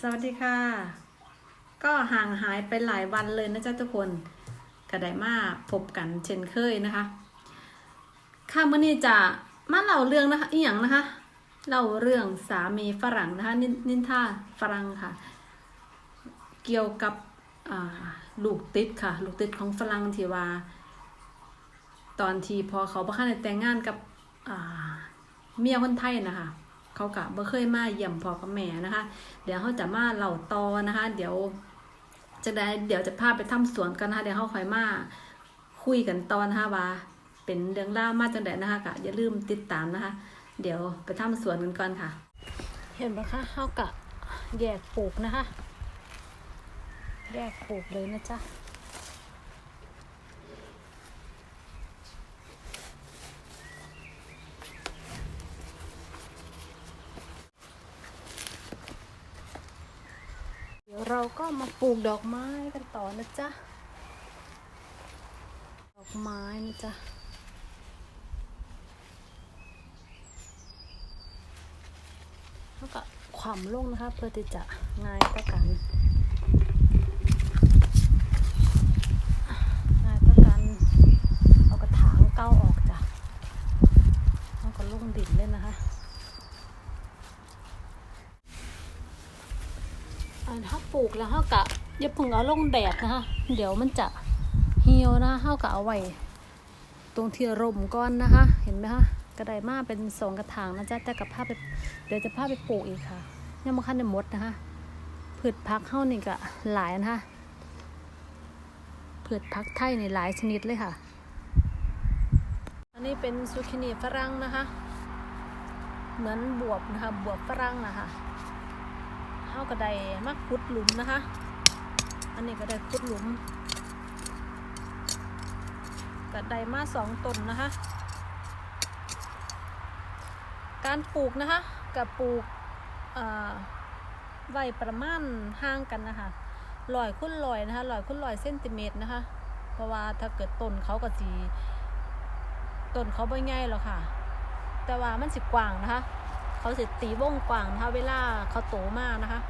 สวัสดีค่ะ ก็ห่างหายไปหลายวันเลยนะจ๊ะทุกคนก็ได้มาพบกันเช่นเคยนะคะ ค่ะมื่อนี้จะมาเล่าเรื่องนะคะอีหยังนะคะเล่าเรื่องสามีฝรั่งนะคะนินนินทาฝรั่งค่ะ เกี่ยวกับลูกติดค่ะ ลูกติดของฝรั่งที่ว่า ตอนที่พอเขาบ่คันแต่งงานกับเมียคนไทยนะคะ เขากะบ่เคยมาเยี่ยมพ่อกับแม่นะคะ เดี๋ยวเขาจะมาเหล่าต่อนะคะ เดี๋ยวจะได้เดี๋ยวจะพาไปทำสวนกันนะคะเดี๋ยวเขาคอยมาคุยกันตอนนะคะว่าเป็นเรื่องเล่ามาจังไดนะคะกะอย่าลืมติดตามนะคะ เดี๋ยวไปทำสวนกันก่อนค่ะ เห็นไหมคะเขากะแยกปลูกนะคะ แยกปลูกเลยนะจ๊ะ เดี๋ยวเรา ก็มาปลูกดอกไม้กันต่อนะจ๊ะ ดอกไม้นะจ๊ะ แล้วก็ความลงนะคะ เพื่อที่จะง่ายต่อกันง่ายต่อการเอากระถางเก้าออกจ้ะแล้วก็ลงดินเลยนะคะ อันถ้า ปลูกแล้วเขากะอย่าพิ่งเอาลงแดดนะคะเดี๋ยวมันจะเหี่ยวนะเขากะเอาไว้ตรงที่ร่มก้อนนะคะ เห็นไหมคะกระไดมาเป็นสองกระถางนะจ๊ะแต่กับผ้าไปเดี๋ยวจะผ้าไปปลูกอีกค่ะยังไมาคันในมดนะคะพืชพักเข้านี่ก็หลายนะคะพืชพักไทยในหลายชนิดเลยค่ะ อันนี้เป็นซูกินีฝรั่งนะคะ เหมือนบวบนะคะบวบฝรั่งนะคะ เฮาก็ได้มาขุดหลุมนะคะ อันนี้ก็ได้ขุดหลุมก็ได้มาสองต้นนะคะ การปลูกนะคะกับปลูกอ่าไว้ประมาณห่างกันนะคะลอยคุ้นลอยนะคะลอยคุ้นลอยเซนติเมตรนะคะ เพราะว่าถ้าเกิดต้นเขาก็จีต้นเขาไม่ง่ายหรอกค่ะ แต่ว่ามันสิกว้างนะคะ เขาสิตีวงกว้างนะคะเวลาเขาโตมากนะคะ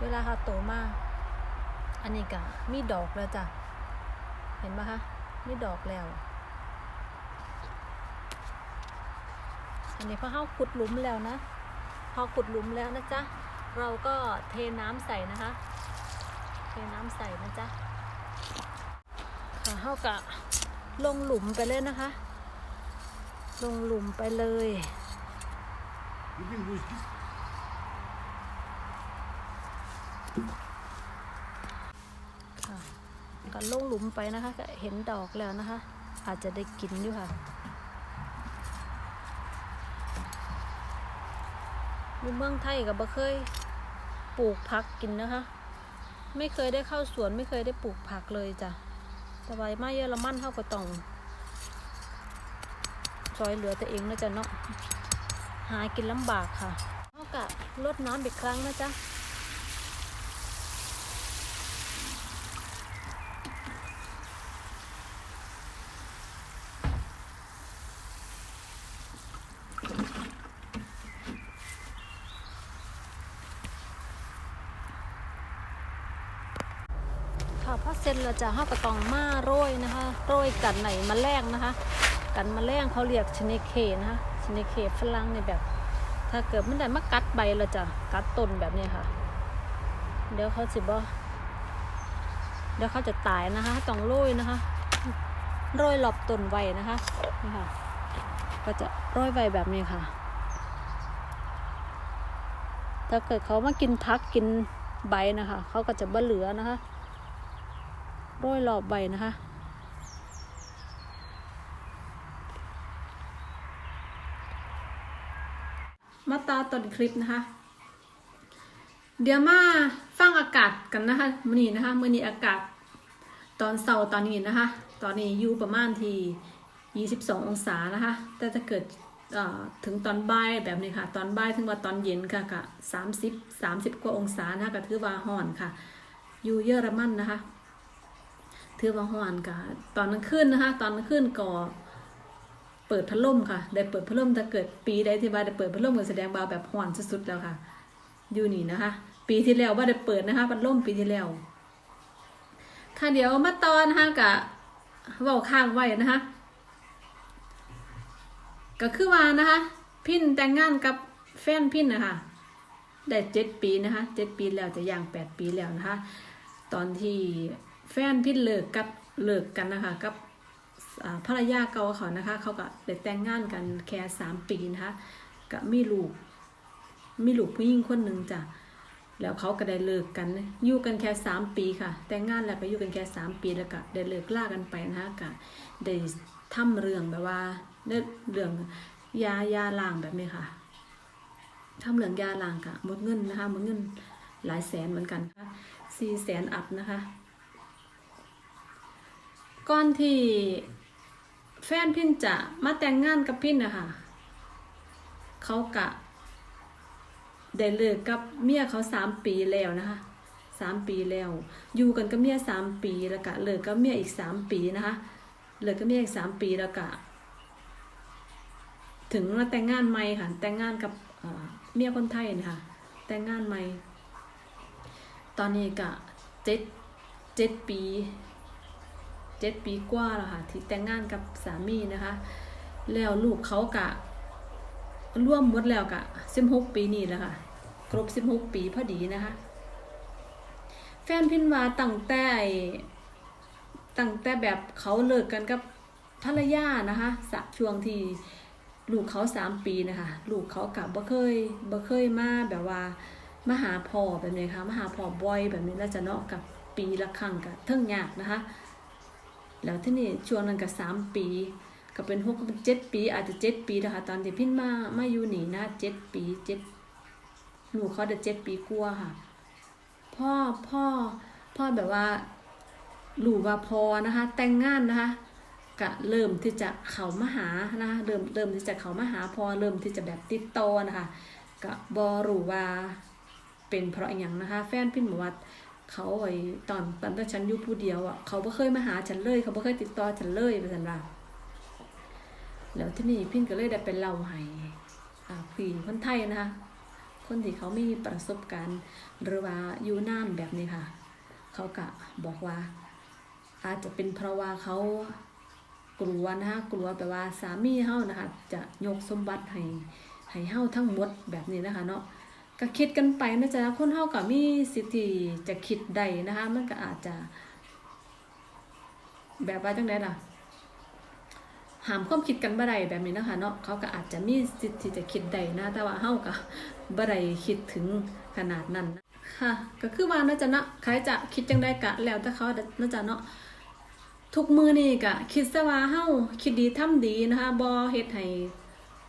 เวลาเขาโตมาก อันนี้ก็มีดอกแล้วจ้ะ เห็นไหมคะมีดอกแล้ว อันนี้พอเขาขุดหลุมแล้วนะ พอขุดหลุมแล้วนะจ๊ะ เราก็เทน้ำใส่นะคะ เทน้ำใส่นะจ๊ะค่ะเขากะลงหลุมไปเลยนะคะ ลงหลุมไปเลย Bugün bu iş biz ค่ะก็ลงหลุมไปนะคะก็เห็นดอกแล้วนะคะ อาจจะได้กินอยู่ค่ะอยู่เมืองไทยกับบ่เคยปลูกผักกินนะคะ ไม่เคยได้เข้าสวนไม่เคยได้ปลูกผักเลยจ้ะแต่ว่ามาเยอรมันเท่าก็ต้องซอยเหลือตัวเองนะจ๊ะเนาะ หากินลำบากค่ะเท่ากับลดน้ำอีกครั้งนะจ๊ะค่ะพอเสร็จแล้วจะห้าก็ต้องมาโรยนะคะ โรยกันไหนมาแรงนะคะ กันมาแรงเขาเรียกชนิเคนะคะ ชนิเคฝรั่งในแบบ ถ้าเกิดมันได้มากัดใบเราจะกัดต้นแบบนี้ค่ะ เดี๋ยวเขาสิบ่เดี๋ยวเขาจะตายนะคะต้องโรยนะคะโรยหลบต้นไว้นะคะนี่ค่ะ ก็จะโรยไว้แบบนี้ค่ะ ถ้าเกิดเขามากินพักกินใบนะคะ เขาก็จะบ่เหลือนะคะ โรยรอบใบนะคะ มาตาต้นคลิปนะคะ เดี๋ยวมาฟังอากาศกันนะคะมื่อนี้นะคะมื่อนี้อากาศตอนเสาร์ตอนนี้นะคะ ตอนนี้อยู่ประมาณที่ 22 องศานะคะ แต่ถ้าเกิดถึงตอนบ่ายแบบนี้ค่ะ ตอนบ่ายถึงว่าตอนเย็นค่ะกะ30 30กว่าองศานะคะก็ถือว่าห่อนค่ะ อยู่เยอรมันนะคะ ถือว่าห่อนกะตอนกลางคืนนะคะ ตอนกลางคืนก็ เปิดพัดลมค่ะ ได้เปิดพัดลมถ้าเกิดปีใดที่ว่าได้เปิดพัดลมก็แสดงว่าแบบห่อนสุดๆแล้วค่ะ อยู่นี่นะคะ ปีที่แล้วว่าได้เปิดนะคะพัดลมปีที่แล้ว ค่ะเดี๋ยวมาตอนนะคะกะเว้าข้างไว้นะคะ ก็คือว่านะคะ พินแต่งงานกับแฟนพินนะคะได้เจ็ดปีนะคะเจ็ดปีแล้วจะย่างแปดปีแล้วนะคะ ตอนที่แฟนพินเลิกกับเลิกกันนะคะ กับ ภรรยาเก่าเขานะคะ เขาก็ได้แต่งงานกันแค่สามปีนะคะก็มีลูกมีลูกผู้หญิงคนหนึ่งจ้ะแล้วเขาก็ได้เลิกกันอยู่กันแค่สามปีค่ะ แต่งงานแล้วก็อยู่กันแค่สามปีแล้วก็ได้เลิกล่ากันไปนะคะก็ได้ทำเรื่องแบบว่าเรื่องยายาล้างแบบนี้ค่ะทำเรื่องยาลางกะหมดเงินนะคะหมดเงินหลายแสนเหมือนกันค่ะสี่แสนอัพนะคะก่อนที่ แฟนพินจะมาแต่งงานกับพินนะคะเขากะได้เลิกกับเมียเขาสามปีแล้วนะคะสามปีแล้ว อยู่กันกับเมียสามปีแล้วก็เลิกกับเมียอีกสามปีนะคะเลิกกับเมียอีกสามปีแล้วก็ถึงมาแต่งงานใหม่ค่ะ แต่งงานกับเมียคนไทยนะคะแต่งงานใหม่ ตอนนี้ก็เจ็ดเจ็ดปี เจ็ดปีกว่าแล้วค่ะที่แต่งงานกับสามีนะคะ แล้วลูกเขากะร่วมหมดแล้วกะสิบหกปีนี่แหละค่ะ ครบสิบหกปีพอดีนะคะ แฟนพินว่าตั้งแต่ตั้งแต่แบบเขาเลิกกันกับภรรยานะคะสะช่วงที่ลูกเขาสามปีนะคะลูกเขากับบ่เคยบ่เคยมาแบบว่ามาหาพ่อแบบนี้ค่ะมาหาพ่อบ่อยแบบนี้แล้วจะเนาะกับปีละครั้งกับเทิงยากนะคะ แล้วที่นี่ช่วงนั้นก็สามปี ก็เป็นหกเป็นเจ็ดปี อาจจะเจ็ดปีนะคะตอนที่พินมามาอยู่นี่นะเจ็ดปีเจ็ดหนูเขาเด็เจ็ดปีกลัวค่ะ พ่อพ่อพ่อแบบว่ารู้ว่าพอนะคะ แต่งงานนะคะก็เริ่มที่จะเขามาหานะคะเริ่มเริ่มที่จะเขามาหาพอเริ่มที่จะแบบติดต่อนะคะก็บอรู้ว่าเป็นเพราะอย่างนะคะ แฟนพินบอกว่า เขาไอ้ตอนตอนที่ฉันอยู่ผู้เดียวอะเขาไม่เคยมาหาฉันเลย เขาไม่เคยติดต่อฉันเลยเป็นสันว่าแล้วที่นี่พินก็เลยได้เป็นเล่าให้ผู้หญิงคนไทยนะคะคนที่เขามีประสบการณ์หรือว่าอยู่นานแบบนี้ค่ะ เขากะบอกว่า อาจจะเป็นเพราะว่าเขากลัวนะคะกลัวแบบว่าสามีเฮานะคะจะยกสมบัติให้ให้เฮาทั้งหมดแบบนี้นะคะเนาะ ก็คิดกันไปนะจ๊ะคนเฮาก็มีสิทธิจะคิดได้นะคะ มันก็อาจจะ แบบว่าจังไดล่ะหามความคิดกันบ่ได้แบบนี้นะคะเนาะเขาก็อาจจะมีสิทธิจะคิดได้นะ แต่ว่าเฮาก็บ่ได้คิดถึงขนาดนั้นนะค่ะ ก็คือว่าน่าจะเนาะใครจะคิดจังได้กะแล้วแต่เขาน่าจะเนาะทุกมือนี่ก็คิดซะว่าเฮาคิดดีทำดีนะคะบ่เฮ็ดให้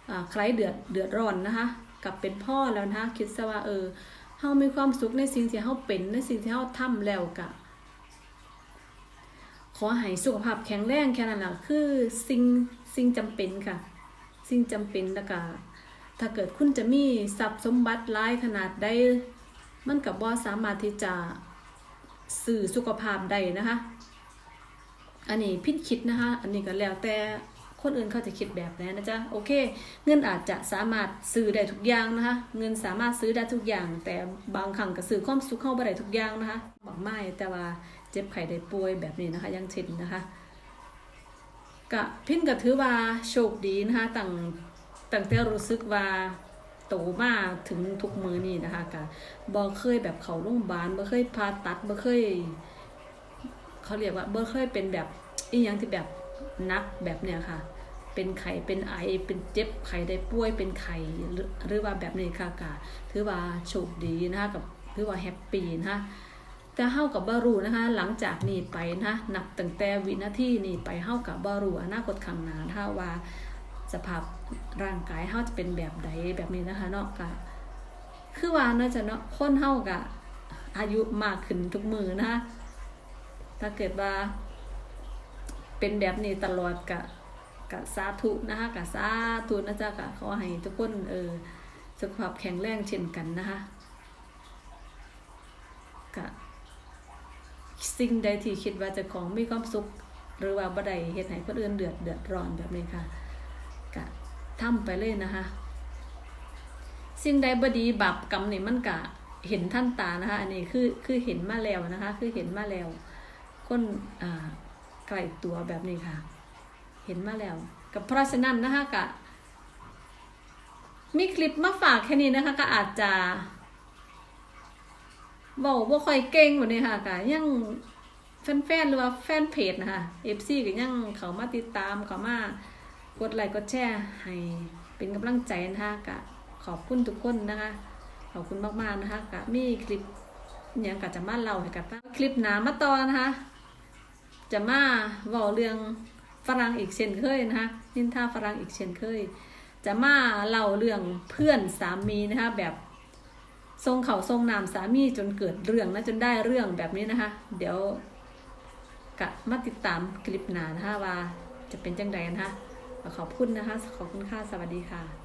อ่าใครเดือดเดือดร้อนนะคะ กับเป็นพ่อแล้วนะคะคิดซะว่าเออเฮามีความสุขในสิ่งที่เฮาเป็นในสิ่งที่เฮาทำแล้วกะขอให้สุขภาพแข็งแรงแค่นั้นแหละคือสิ่งสิ่งจำเป็นค่ะ สิ่งจำเป็นแล้วก็ถ้าเกิดคุณจะมีทรัพย์สมบัติหลายขนาดใดมันกับบ่สามารถที่จะสื่อสุขภาพได้นะคะ อันนี้พิดคิดนะคะ อันนี้ก็แล้วแต่ คนอื่นเขาจะคิดแบบไหนนะจ๊ะโอเค เงินอาจจะสามารถซื้อได้ทุกอย่างนะคะ เงินสามารถซื้อได้ทุกอย่าง แต่บางครั้งก็ซื้อความสุขเข้าบ่ได้ทุกอย่างนะคะบอกไม่แต่ว่าเจ็บไข้ได้ป่วยแบบนี้นะคะยังเช่นนะคะกะพินก็ถือว่าโชคดีนะคะตั้งตั้งแต่รู้สึกว่าโตมาถึงทุกมือนี่นะคะกะบ่เคยแบบเขาโรงพยาบาลบ่เคยผ่าตัดบ่เคย เขาเรียกว่าบ่เคยเป็นแบบอีหยังที่แบบ นักแบบเนี้ยค่ะ เป็นไข้เป็นไอเป็นเจ็บไข้ได้ป่วยเป็นไข้หรือว่าแบบนี้ค่ะกะถือว่าโชคดีนะคะกับถือว่าแฮปปี้นะคะแต่เฮากับบารูนะคะ หลังจากนี้ไปนะคะนับตั้งแต่วินาทีนี้ไปเฮากับบารูอนาคตข้างหน้านะคะว่าสภาพร่างกายเฮาจะเป็นแบบใดแบบนี้นะคะเนาะกะคือว่าน่าจะเนาะคนเฮากะอายุมากขึ้นทุกมือนะคะถ้าเกิดว่า เป็นแบบนี้ตลอดกะกะสาธุนะคะกะสาธุนะจ๊ะกะขอให้ทุกคนเออสุขภาพแข็งแรงเช่นกันนะคะกะสิ่งใดที่คิดว่าจะของมีความสุข หรือว่าบ่ได้เฮ็ดให้คนอื่นเดือดเดือดร้อนแบบนี้ค่ะกะทำไปเลยนะคะ สิ่งใดบดีบาปกรรมนี่มันกะเห็นท่านตานะคะ อันนี้คือคือเห็นมาแล้วนะคะ คือเห็นมาแล้วคนอ่า ไกลตัวแบบนี้ค่ะ เห็นมาแล้วกับเพราะฉะนั้นนะคะกะมีคลิปมาฝากแค่นี้นะคะก็อาจจะบอกว่าค่อยเก่งแบบนี้ค่ะกะยังแฟนๆหรือว่าแฟนเพจนะคะ FC ก็ยังเขามาติดตามเขามากดไลค์กดแชร์ให้เป็นกำลังใจนะคะกะขอบคุณทุกคนนะคะ ขอบคุณมากๆนะคะกะมีคลิปอย่างกะจะมาเล่าให้กับคลิปหนามาต่อนะคะ จะมาเว้าเรื่องฝรั่งอีกเช่นเคยนะคะนินทาฝรั่งอีกเช่นเคย จะมาเล่าเรื่องเพื่อนสามีนะคะแบบทรงเขาทรงนามสามีจนเกิดเรื่องนะจนได้เรื่องแบบนี้นะคะ เดี๋ยวกะมาติดตามคลิปหนานะคะว่าจะเป็นจังใดนะคะขอบคุณนะคะ ขอบคุณค่ะสวัสดีค่ะ